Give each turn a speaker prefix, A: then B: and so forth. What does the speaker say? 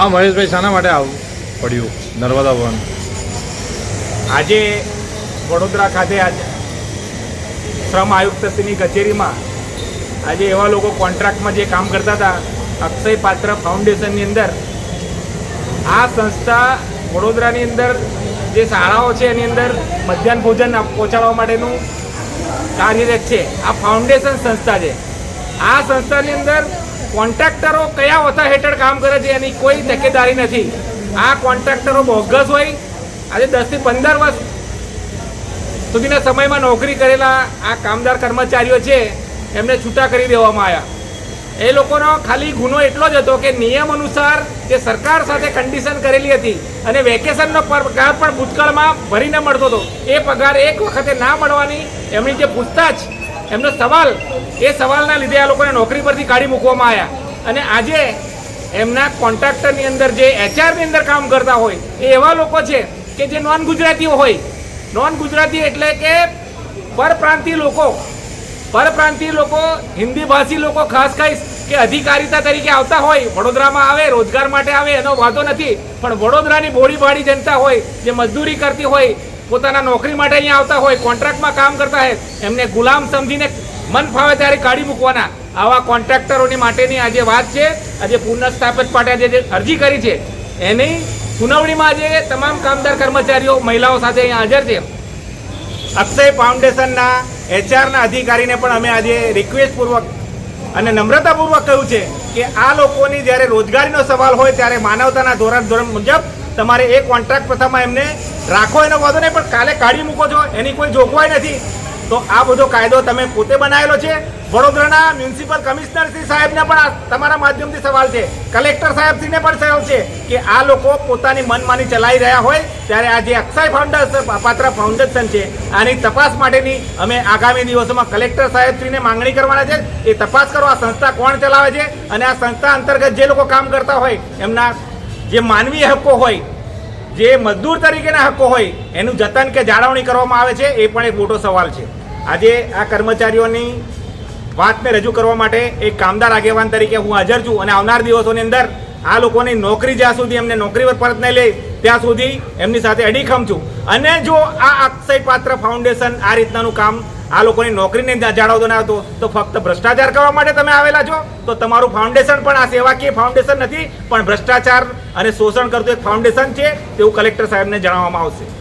A: હા, મહેશભાઈ, શાના માટે આવું પડ્યું, નર્મદા ભવન.
B: આજે વડોદરા ખાતે આજે શ્રમ આયુક્તશ્રીની કચેરીમાં આજે એવા લોકો કોન્ટ્રાક્ટમાં જે કામ કરતા હતા, અક્ષય પાત્ર ફાઉન્ડેશનની અંદર. આ સંસ્થા વડોદરાની અંદર જે શાળાઓ છે, એની અંદર મધ્યાહન ભોજન પહોંચાડવા માટેનું કાર્યરત છે. આ ફાઉન્ડેશન સંસ્થા છે. આ સંસ્થાની અંદર કોન્ટ્રાક્ટરો કયા વથા હેઠળ કામ કરે છે એની કોઈ તકેદારી નથી. આ કોન્ટ્રાક્ટરો બોગસ હોય, આજે દસથી પંદર વર્ષ સુધીના સમયમાં નોકરી કરેલા આ કામદાર કર્મચારીઓ છે, એમને છૂટા કરી દેવામાં આવ્યા. એ લોકોનો ખાલી ગુનો એટલો જ હતો કે નિયમ અનુસાર જે સરકાર સાથે કન્ડિશન કરેલી હતી અને વેકેશનનો પગાર પણ ભૂતકાળમાં ભરીને મળતો હતો, એ પગાર એક વખતે ના મળવાની એમની જે પૂછતાછ એમનો સવાલ, એ સવાલના લીધે આ લોકોને નોકરી પરથી કાઢી મૂકવામાં આવ્યા. અને આજે એમના કોન્ટ્રાક્ટરની અંદર જે એચઆરની અંદર કામ કરતા હોય, એ એવા લોકો છે કે જે નોન ગુજરાતીઓ હોય. નોન ગુજરાતી એટલે કે પરપ્રાંતીય લોકો. પરપ્રાંતિય લોકો, હિન્દી ભાષી લોકો ખાસ ખાસ કે અધિકારીતા તરીકે આવતા હોય, વડોદરામાં આવે, રોજગાર માટે આવે, એનો વાંધો નથી. પણ વડોદરાની બોડી બાડી જનતા હોય, જે મજદૂરી કરતી હોય પોતાના નોકરી માટે અહીંયા આવતા હોય, કોન્ટ્રાક્ટમાં કામ કરતા હોય, એમને ગુલામ સમજીને મન ફાવે ત્યારે કાઢી મૂકવાના. આવા કોન્ટ્રાક્ટરોની માટેની આજે વાત છે. આજે પુનઃસ્થાપિત માટે જે અરજી કરી છે, એની સુનાવણીમાં આજે તમામ કામદાર કર્મચારીઓ, મહિલાઓ સાથે અહીંયા હાજર છે. અક્ષય ફાઉન્ડેશનના એચઆરના અધિકારીને પણ અમે આજે રિક્વેસ્ટપૂર્વક અને નમ્રતાપૂર્વક કહ્યું છે કે આ લોકોની જ્યારે રોજગારીનો સવાલ હોય ત્યારે માનવતાના ધોરણ ધોરણ મુજબ તમારે એ કોન્ટ્રાક્ટ પ્રથામાં એમને રાખો એનો વાંધો નહીં, પણ કાલે કાઢી મૂકો છો એની કોઈ જોગવાઈ નથી. તો આ બધો કાયદો તમે પોતે બનાવેલો છે. વડોદરાના મ્યુનિસિપલ કમિશનર શ્રી સાહેબને પણ તમારા માધ્યમથી સવાલ છે. કલેક્ટર સાહેબશ્રીને પણ સવાલ છે કે આ લોકો પોતાની મનમાની ચલાવી રહ્યા હોય, ત્યારે આ જે અક્ષય ફાઉન્ડેશન પાત્ર ફાઉન્ડેશન છે, આની તપાસ માટેની અમે આગામી દિવસોમાં કલેક્ટર સાહેબશ્રીને માંગણી કરવાના છે. એ તપાસ કરો, આ સંસ્થા કોણ ચલાવે છે? અને આ સંસ્થા અંતર્ગત જે લોકો કામ કરતા હોય, એમના જે માનવીય હક્કો હોય, જે મજદૂર તરીકેના હક્કો હોય, એનું જતન કે જાળવણી કરવામાં આવે છે, એ પણ એક મોટો સવાલ છે. આજે આ કર્મચારીઓની વાતને રજૂ કરવા માટે એક કામદાર આગેવાન તરીકે હું હાજર છું અને આવનાર દિવસોની અંદર આ લોકોની નોકરી જ્યાં સુધી એમને નોકરી પર પરત નહીં લે, ત્યાં સુધી એમની સાથે અડીખમ છું. અને જો આ અક્ષય પાત્ર ફાઉન્ડેશન આ રીતનાનું કામ આ લોકોની નોકરીને જાળવતો ના હતો. તો ફક્ત ભ્રષ્ટાચાર કરવા માટે તમે આવેલા છો? તો તમારું ફાઉન્ડેશન પણ આ સેવાકીય ફાઉન્ડેશન નથી, પણ ભ્રષ્ટાચાર અને શોષણ કરતું એક ફાઉન્ડેશન છે, તેવું કલેક્ટર સાહેબને જણાવવામાં આવશે.